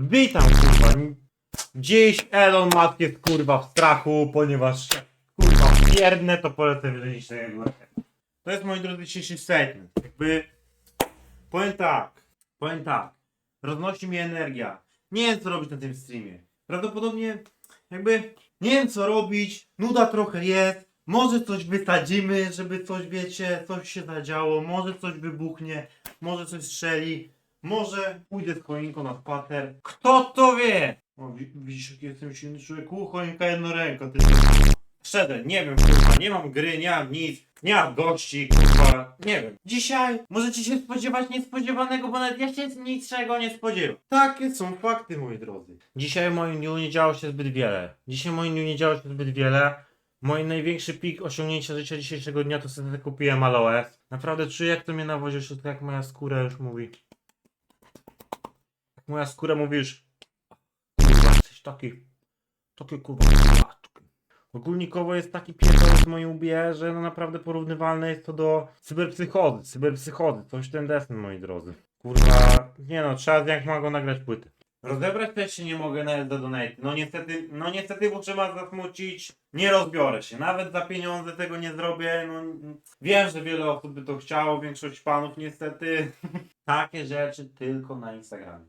Witam kurwa. Dziś Elon Musk jest kurwa w strachu, ponieważ kurwa pierdnę, to polecę wyżejszego To jest moi drodzy dzisiejszy statement. Jakby powiem tak, powiem tak. Roznosi mnie energia. Nie wiem co robić na tym streamie. Prawdopodobnie jakby nie wiem co robić, nuda trochę jest. Może coś wysadzimy, żeby coś wiecie, coś się zadziało, może coś wybuchnie, może coś strzeli, może pójdę z choinką na spacer. Kto to wie? O, wi- widzisz jaki jestem silny człowieku? Choinka jednoręka, ty Wszedłem, nie wiem kurwa, nie mam gry, nie mam nic, nie mam gości, kurwa, nie wiem. Dzisiaj możecie się spodziewać niespodziewanego, bo nawet ja się niczego nie spodziewam. Takie są fakty, moi drodzy. Dzisiaj w moim dniu nie działo się zbyt wiele. Dzisiaj w moim dniu nie działo się zbyt wiele. Mój największy pik osiągnięcia życia dzisiejszego dnia to sobie kupiłem Aloes. Naprawdę czuję jak to mnie nawozi wszystko, jak moja skóra już mówi. Moja skóra mówi już kurwa, jesteś taki taki kurwa. Ogólnikowo jest taki pierdol w moim łbie, że no naprawdę porównywalne jest to do cyberpsychozy, cyberpsychozy, coś ten desen moi drodzy. Kurwa, nie no, trzeba jak mogą nagrać płyty. Rozebrać też się nie mogę nawet za donate. No niestety, no niestety muszę was zasmucić. Nie rozbiorę się. Nawet za pieniądze tego nie zrobię. No, wiem, że wiele osób by to chciało, większość panów niestety. Takie rzeczy tylko na Instagramie.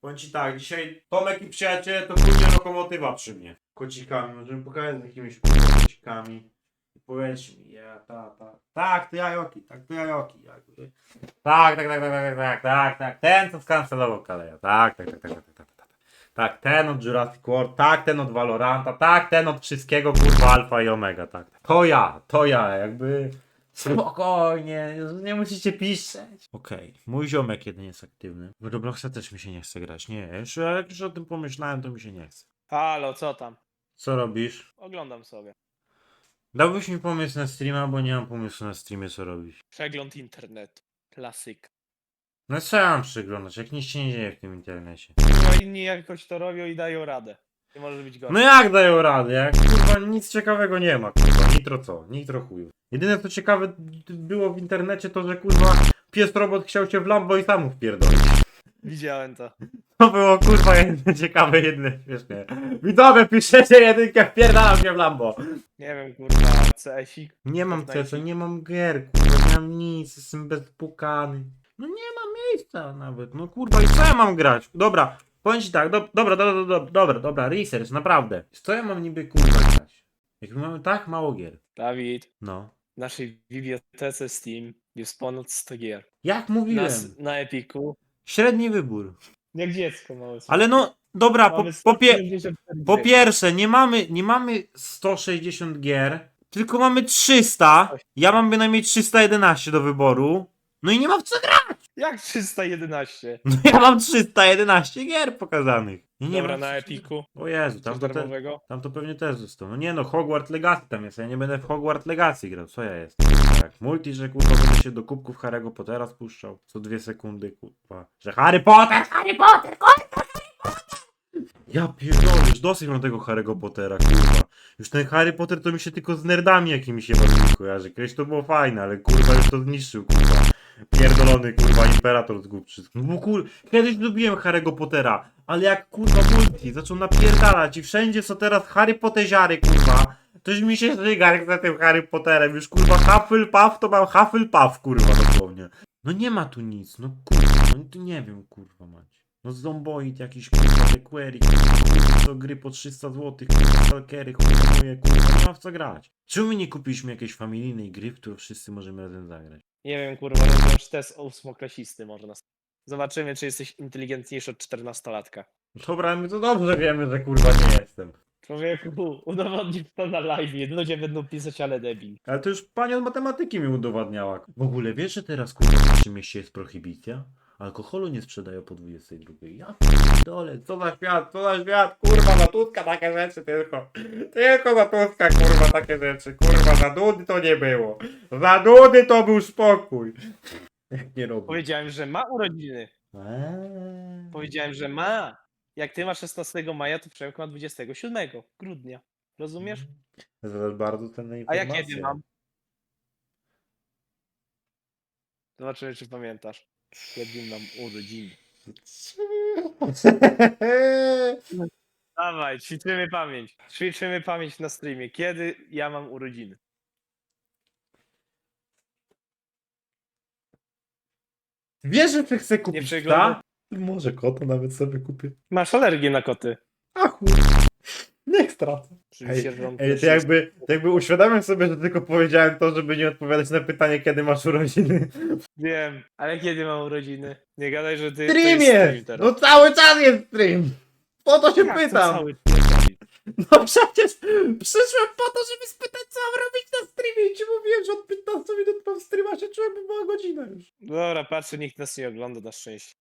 Powiem tak, dzisiaj Tomek i przyjaciele to kurde lokomotywa przy mnie. Kocikami, możemy pokazać z jakimiś kocikami. I powiedz mi, ja, ta, ta. Tak, to jajoki, tak, to jajoki. Tak, tak, tak, tak, tak, tak, tak, tak. Ten co skancelował Kaleja. Tak, tak, tak, tak, tak, tak, tak, tak. Tak, ten od Jurassic World, tak, ten od Valoranta, tak, ten od wszystkiego, kurwa, Alfa i Omega, tak. To ja, to ja, jakby... Spokojnie, nie musicie piszeć. Okej, mój ziomek jeden jest aktywny. W Robloxa też mi się nie chce grać, nie, jeszcze jak już o tym pomyślałem, to mi się nie chce. Halo, co tam? Co robisz? Oglądam sobie. Dałbyś mi pomysł na streama, bo nie mam pomysłu na streamie, co robić. Przegląd internetu. Klasyk. No co ja mam przyglądać, jak nic się nie dzieje w tym internecie. No inni jakoś to robią i dają radę. Nie może być gorzej. No jak dają radę, jak kurwa nic ciekawego nie ma, kurwa, nitro co, nitro chuju. Jedyne co ciekawe było w internecie to, że kurwa pies robot chciał cię w Lambo i sam wpierdolić. Widziałem to. To było kurwa jedne ciekawe, jedne śmieszne. Widzowie, piszecie jedynkę, wpierdalam się w Lambo. Nie wiem, kurwa, CS-ik. Nie mam Fortnite. CS, nie mam gier, kurwa, nie mam nic, jestem bezpukany. No nie ma miejsca nawet, no kurwa, i co ja mam grać? Dobra, powiem ci tak, do, dobra, dobra, dobra, dobra, dobra, research, naprawdę. Co ja mam niby kurwa grać? Jak my mamy tak mało gier. Dawid, No. w naszej bibliotece Steam jest ponad 100 gier. Jak Na, mówiłem, s- na Epiku. średni wybór. Jak dziecko małe. Ale no, dobra, po, Mamy po, pie, 174 po pierwsze, nie mamy, nie mamy 160 gier, tylko mamy 300. Ja mam bynajmniej 311 do wyboru. No i nie ma w co grać. Jak 311? No ja mam 311 gier pokazanych. I nie Dobra, mam na Epiku. O Jezu, tam Coś to, te, darmowego. tam to pewnie też zostało. No nie no, Hogwarts Legacy tam jest, ja nie będę w Hogwarts Legacy grał, co ja jestem? Tak, multi, że kurwa będę się do kubków Harry'ego Pottera spuszczał co dwie sekundy, kurwa. Że Harry Potter, Harry Potter, kurwa, Harry Potter! Ja pierdolę, już dosyć mam tego Harry'ego Pottera, kurwa. Już ten Harry Potter to mi się tylko z nerdami jakimiś się kojarzy. Kiedyś to było fajne, ale kurwa już to zniszczył, kurwa. Pierdolony, kurwa, imperator zgubczy. No bo kur... Kiedyś lubiłem Harry'ego Pottera, ale jak kurwa multi zaczął napierdalać i wszędzie są teraz Harry Potteziary, kurwa. To już mi się jak za tym Harry Potterem. Już kurwa Hufflepuff to mam Hufflepuff, kurwa, dosłownie. No nie ma tu nic, no kurwa, no tu nie wiem, kurwa macie. No zomboid jakiś, kurwa, te query, kurwa, to gry po 300 zł, kurwa, stalkery, kurwa, kurwa, nie ma w co grać. Czemu nie kupiliśmy jakiejś familijnej gry, w którą wszyscy możemy razem zagrać? Nie wiem, kurwa, to już test ósmoklasisty może nas. Zobaczymy, czy jesteś inteligentniejszy od 14-latka. Dobra, my to dobrze wiemy, że kurwa nie jestem. Człowieku, udowodnij to na live. Ludzie będą pisać, ale debil. Ale to już pani od matematyki mi udowadniała. W ogóle wiesz, że teraz kurwa w naszym mieście jest prohibicja? Alkoholu nie sprzedają po 22. Ja dole, co za świat, co za świat, kurwa, za Tuska takie rzeczy tylko. Tylko za Tuska, kurwa, takie rzeczy, kurwa, za Dudy to nie było. Za Dudy to był spokój. Jak nie robię. Powiedziałem, że ma urodziny. Eee. Powiedziałem, że ma. Jak ty masz 16 maja, to Przemek ma 27 grudnia. Rozumiesz? Za bardzo cenne A informacje. ja kiedy mam? Zobaczymy, czy pamiętasz. Kiedy mam urodziny. Dawaj, ćwiczymy pamięć. Ćwiczymy pamięć na streamie. Kiedy ja mam urodziny? Wiesz, że ty chcę kupić psa? Może kota nawet sobie kupię. Masz alergię na koty. A chuj. Niech stracę. Oczywiście, Ej, ej, to jakby, to jakby uświadamiam sobie, że tylko powiedziałem to, żeby nie odpowiadać na pytanie, kiedy masz urodziny. Wiem, ale kiedy mam urodziny? Nie gadaj, że ty to Stream jest stream jest! teraz. No cały czas jest stream! Po to się Jak to pytam! cały stream? No przecież przyszłem po to, żeby spytać, co mam robić na streamie i ci mówiłem, że od 15 minut mam streama się czułem, by była godzina już. Dobra, patrzę, nikt nas nie ogląda na szczęście.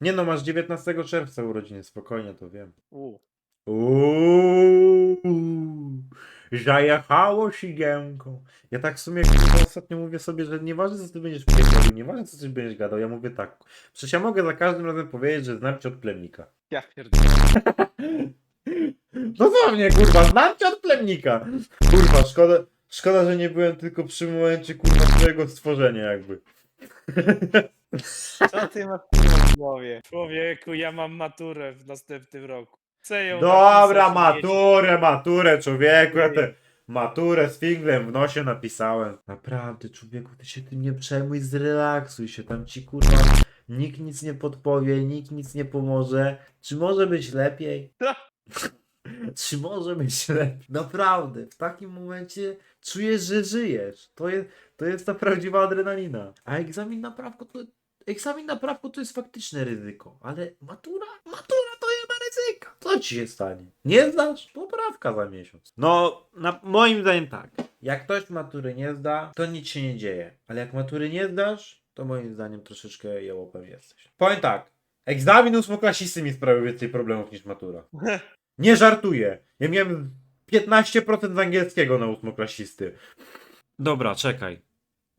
Nie no, masz 19 czerwca urodziny, spokojnie, to wiem. U. Uuu, zajechało sigiemką. Ja tak w sumie kurwa, ostatnio mówię sobie, że nieważne co ty będziesz pierdolił, nieważne co ty będziesz gadał, ja mówię tak. Przecież ja mogę za każdym razem powiedzieć, że znam cię od plemnika. Ja pierdolę. Dosłownie, kurwa, znam cię od plemnika. Kurwa, szkoda, szkoda, że nie byłem tylko przy momencie kurwa swojego stworzenia jakby. Co ty masz w głowie? Człowieku, ja mam maturę w następnym roku. Chcę ją Dobra, napisać, maturę, maturę, człowieku, ja tę maturę z finglem w nosie napisałem. Naprawdę, człowieku, ty się tym nie przejmuj, zrelaksuj się, tam ci kurwa nikt nic nie podpowie, nikt nic nie pomoże. Czy może być lepiej? Czy może być lepiej? Naprawdę, w takim momencie czujesz, że żyjesz. To jest, to jest ta prawdziwa adrenalina. A egzamin na prawko to... Egzamin na prawko to jest faktyczne ryzyko, ale matura, matura to nie ma ryzyka. Co ci się stanie? Nie zdasz? Poprawka za miesiąc. No, na, moim zdaniem tak. Jak ktoś matury nie zda, to nic się nie dzieje. Ale jak matury nie zdasz, to moim zdaniem troszeczkę jełopem jesteś. Powiem tak. Egzamin ósmoklasisty mi sprawił więcej problemów niż matura. Nie żartuję. Ja miałem 15% z angielskiego na ósmoklasisty. Dobra, czekaj.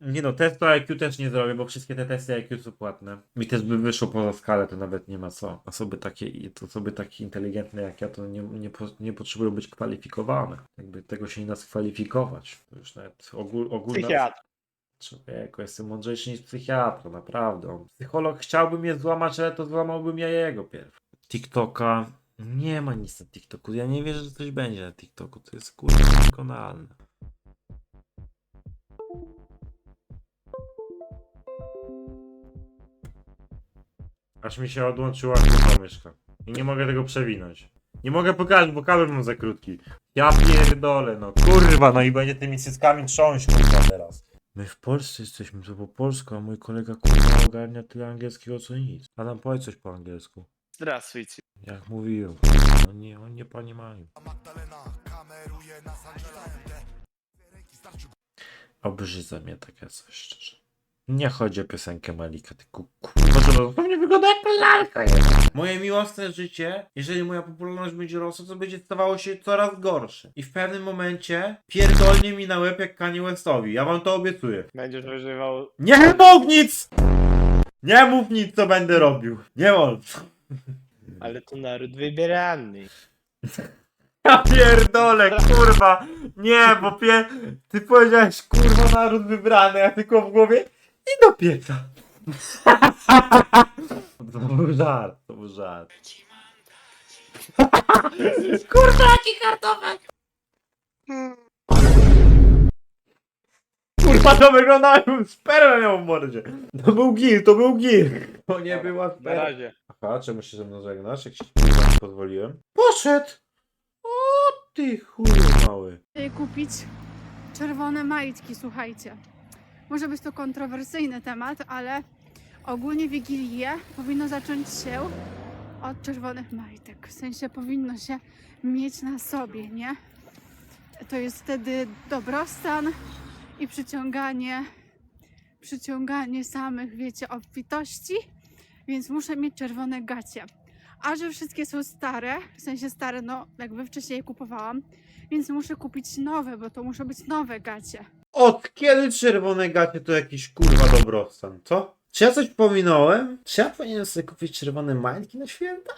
Nie no, testu IQ też nie zrobię, bo wszystkie te testy IQ są płatne. Mi też by wyszło poza skalę, to nawet nie ma co. Osoby takie, to osoby takie inteligentne jak ja, to nie, nie, nie potrzebują być kwalifikowane. Jakby tego się nie da skwalifikować. To już nawet ogól, ogólna... Psychiatr. Człowieku, jestem mądrzejszy niż psychiatra, naprawdę. Psycholog chciałby mnie złamać, ale to złamałbym ja jego pierw. TikToka. Nie ma nic na TikToku. Ja nie wierzę, że coś będzie na TikToku. To jest kurwa niewykonalne. Aż mi się odłączyła kurwa myszka. I nie mogę tego przewinąć. Nie mogę pokazać, bo kabel mam za krótki. Ja pierdolę, no kurwa, no i będzie tymi cyckami trząść kurwa teraz. My w Polsce jesteśmy, to po polsku, a mój kolega kurwa ogarnia tyle angielskiego co nic. Adam, powiedz coś po angielsku. Zdравствуйте. Jak mówiłem, no nie, oni nie pani mają. Obrzydza mnie takie coś szczerze. Nie chodzi o piosenkę Malika, tylko kurwa, że to mnie wygląda jak lalka Moje miłosne życie, jeżeli moja popularność będzie rosła, to będzie stawało się coraz gorsze. I w pewnym momencie pierdolnie mi na łeb jak Kanye Westowi. Ja wam to obiecuję. Będziesz używał... Nie mów nic! Nie mów nic, co będę robił. Nie mów. Ale to naród wybierany. Ja pierdolę, kurwa. Nie, bo pie... Ty powiedziałeś, kurwa, naród wybrany, ja tylko w głowie i do pieca. To był żart, to był żart. Kurwa, jaki kartofek! Kurwa, to wyglądało jakbym spermę miał w mordzie. To był gir, to był gir. To nie była Na razie. Aha, czemu się ze mną żegnasz, jak nie pozwoliłem? Poszedł! O ty chuj mały. Chcę kupić czerwone majtki, słuchajcie. Może być to kontrowersyjny temat, ale ogólnie Wigilię powinno zacząć się od czerwonych majtek. W sensie powinno się mieć na sobie, nie? To jest wtedy dobrostan i przyciąganie, przyciąganie samych, wiecie, obfitości, więc muszę mieć czerwone gacie. A że wszystkie są stare, w sensie stare, no jakby wcześniej je kupowałam, więc muszę kupić nowe, bo to muszą być nowe gacie. Od kiedy czerwone gacie to jakiś kurwa dobrostan, co? Czy ja coś pominąłem? Czy ja powinienem sobie kupić czerwone majtki na święta?